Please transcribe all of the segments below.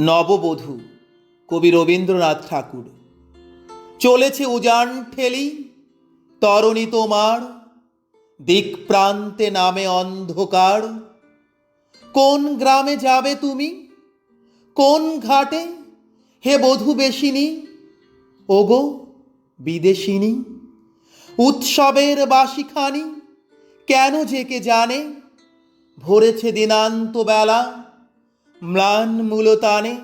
নববধূ কবি রবীন্দ্রনাথ ঠাকুর। চলেছে উজান ঠেলি, তরণী তোমার দিক প্রান্তে নামে অন্ধকার। কোন গ্রামে যাবে তুমি? কোন ঘাটে? হে বধূ বেশিনী, ওগো বিদেশিনী, উৎসবের বাসিখানি কেন যে কে জানে? ভরেছে দিনান্ত বেলা ম্লান মূলতানে,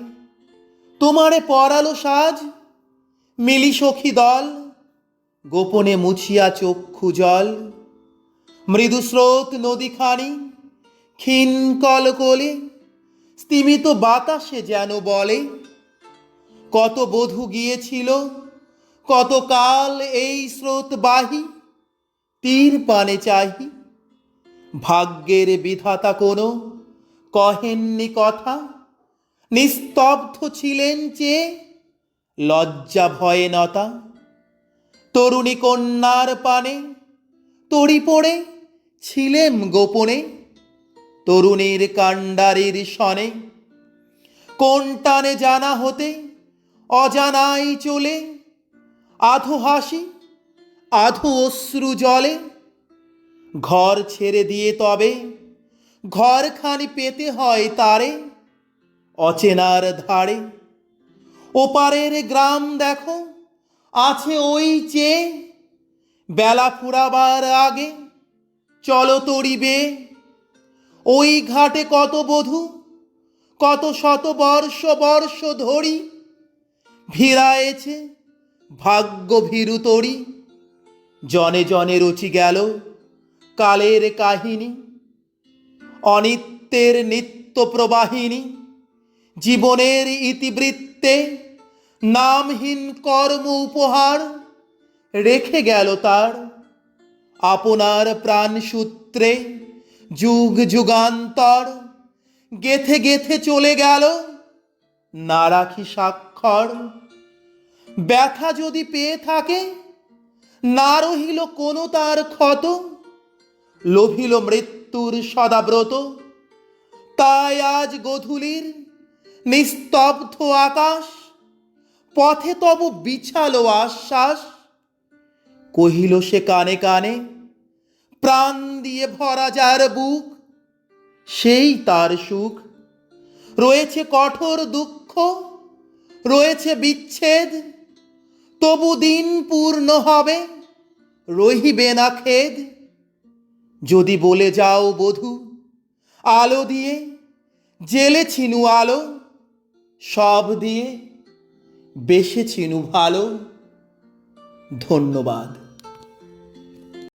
তোমারে পরালো সাজ, মিলি সখী দল, গোপনে মুছিয়া চক্ষু জল। মৃদু স্রোত নদীখানি, ক্ষীণ কলকলে, স্তিমিত বাতাসে যেন বলে, কত বধূ গিয়েছিল কত কাল এই স্রোত বাহি, তীর পানে চাহি, ভাগ্যের বিধাতা কোনো। কহেননি কথা? নিস্তব্ধ ছিলেন যে? লজ্জা ভয়ে নতা? তরুণী কন্যার পানে? তড়ি পড়ে? ছিলেম গোপনে? তরুণীর কাণ্ডারির সনে? কোন টানে জানা হতে? অজানাই চলে? আধো হাসি? আধো অশ্রু জলে? ঘর ছেড়ে দিয়ে তবে? ঘরখানি পেতে হয় তারে, অচেনার ধারে। ওপারের গ্রাম দেখো, আছে ওই চেয়ে বেলা ফুরাবার আগে, চলো তরিবে ওই ঘাটে কত বধূ, কত শত বর্ষ বর্ষ ধরি, ভিড়ায়েছে ভাগ্য ভীরু তরি। জনে জনে রচি গেল কালের কাহিনী। অনিত্যের নিত্য প্রবাহিনী জীবনের ইতিবৃত্তে নামহীন কর্ম উপহার রেখে গেল তার। আপনার প্রাণসূত্রে যুগ যুগান্তর গেথে গেথে চলে গেল না রাখি স্বাক্ষর। ব্যথা যদি পেয়ে থাকে, না রহিল কোনো তার ক্ষত, লোভিল মৃত্যুর সদাব্রত। তাই আজ গধূলির নিস্তব্ধ আকাশ, পথে তব বিছালো আশ্বাস। কহিল সে কানে কানে, প্রাণ দিয়ে ভরা যার বুক, সেই তার সুখ। রয়েছে কঠোর দুঃখ, রয়েছে বিচ্ছেদ, তবু দিন পূর্ণ হবে, রহিবে না খেদ। যদি বলে যাও বধু, আলো দিয়ে, জেলে ছিনু আলো, সব দিয়ে বেশে ছিনু ভালো। ধন্যবাদ।